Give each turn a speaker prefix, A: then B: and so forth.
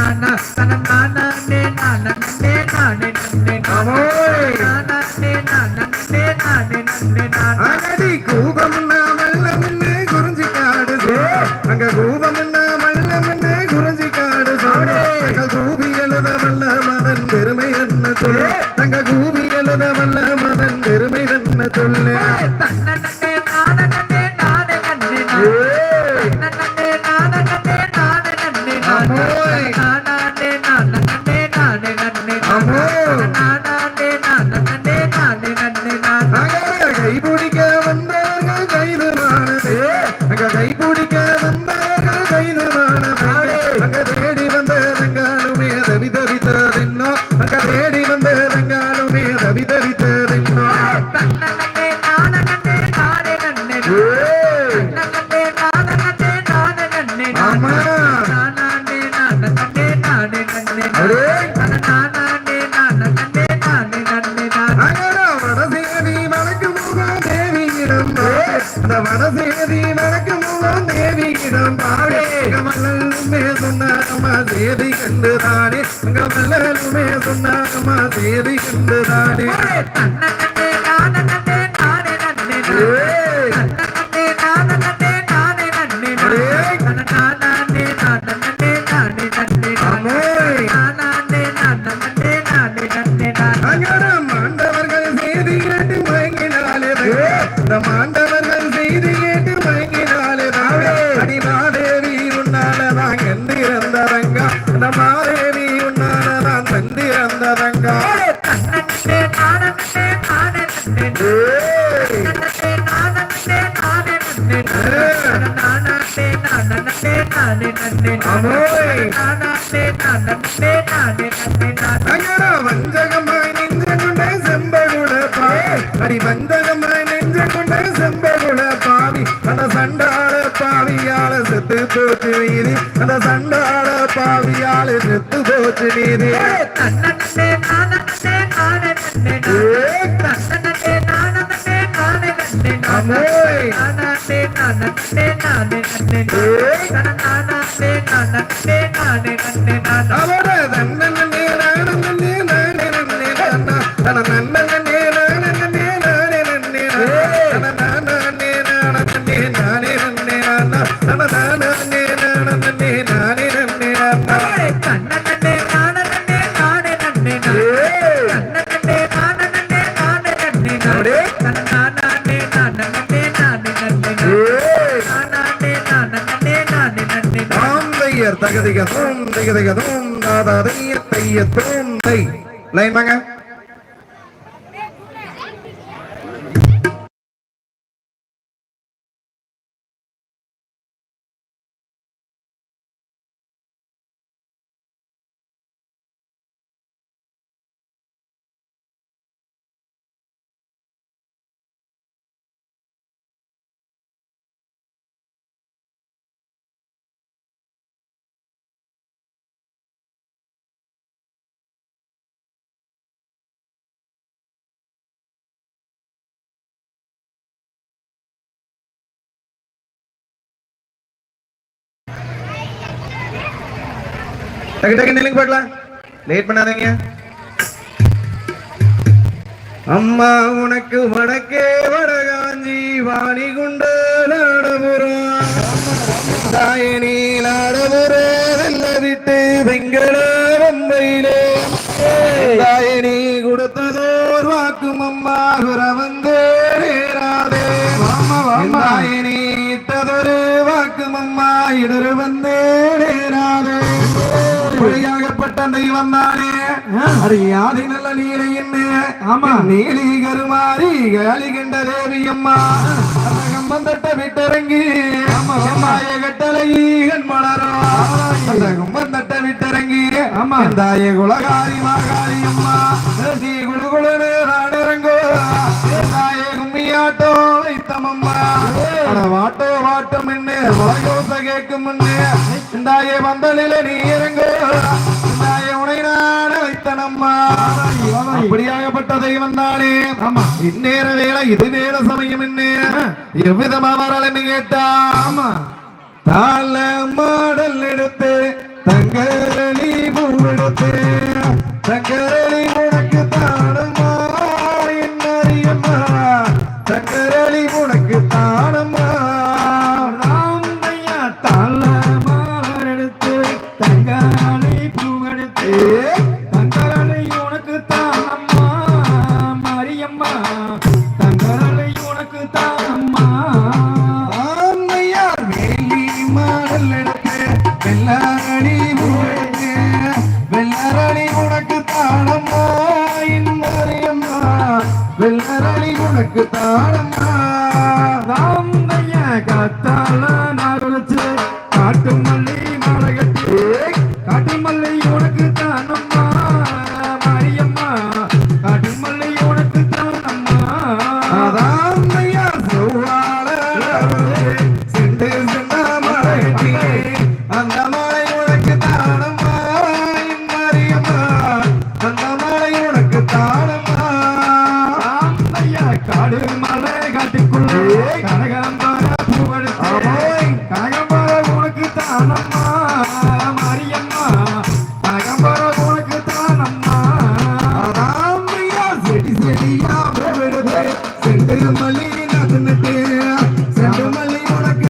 A: நானா தன நானா நே நானா நே நானே நன்னே
B: அமோய்.
A: நானா நே நானா நே நானே நன்னே நானா
B: அகடி கூபம்னா மல்லம்னு குறிஞ்சி காடு அங்க கூபம்னா மல்லம்னு குறிஞ்சி வடசேதி வடக்கு முகம் தேவியிடம் பாடே மல்லலுமே சொன்னாமா சேதி கண்டுதானே அங்க மல்லலுமே சொன்னாமா சேதி கண்டுதானே
A: தன்ன நே நானா நன்னே நானே நன்னே
B: அமோய்.
A: நானா நே நானா நன்னே நானே நன்னே நானா
B: அங்கட வஞ்சகமாய் நெஞ்ச கொண்ட செம்பகுட பாவி அடி நெஞ்ச கொண்ட செம்பகுட பாவி அந்த சண்டாள பாவியால செத்து போச்சு நீதி அந்த சண்டாள பாவியால செத்து போச்சு நீதி
A: தன்னே நானா நன்னே நானே நன்னே தன்னே நானா நன்னே நானே நன்னே
B: அமோய்.
A: நானா நே
B: தகதிக தூம் திகதிக தூம் தாதா தைய தைய தூம் தை லைன் வாங்க டக்கு டக்கு நில்லுங்க பார்க்கலாம் லேட் பண்ணாதீங்க. அம்மா உனக்கு வடக்கே வடகாஞ்சி வாணி குண்டு நாடபுரம். தாயணி நாடபுரே வெல்ல விட்டு வெங்கட வந்தையிலே. தாயணி கொடுத்ததோர் வாக்கும் அம்மா குர வந்து நேராதே. தாயணி இட்டதொரு வாக்கும் அம்மா இடரு வந்து நேராதே. பொழியாகப்பட்ட தெய்வம் தானே. அறியாதி நல்ல நீரை என்ன ஆமா. நீலி கருமாறி காலிகண்ட தேவி அம்மா கம்பந்தட்ட விட்டிறங்கி அம்மாய கட்டளை மலரும் அந்த கும்பந்தட்ட விட்டிறங்கி அம்மா தாய குலகாரி மாகாளி அம்மா குழு குழு நாடிறங்கோ தாய கும்மியாட்டோ. வாட்டோ வாட்டம் என்ன வாயோச கேட்கும் இந்தாயே வந்தலில நீ இறங்கோ. இந்தாயே உனை நாட வைத்தனம்மா அப்படியாகப்பட்ட தெய்வம் தானே. ஆமா. இந்நேர வேலை இது நேர சமயம் என்ன? எவ்விதமா வரலன்னு கேட்டா ஆமா. தாள மாடல் எடுத்து ஆடம்மா தாளம்மா
C: ராமைய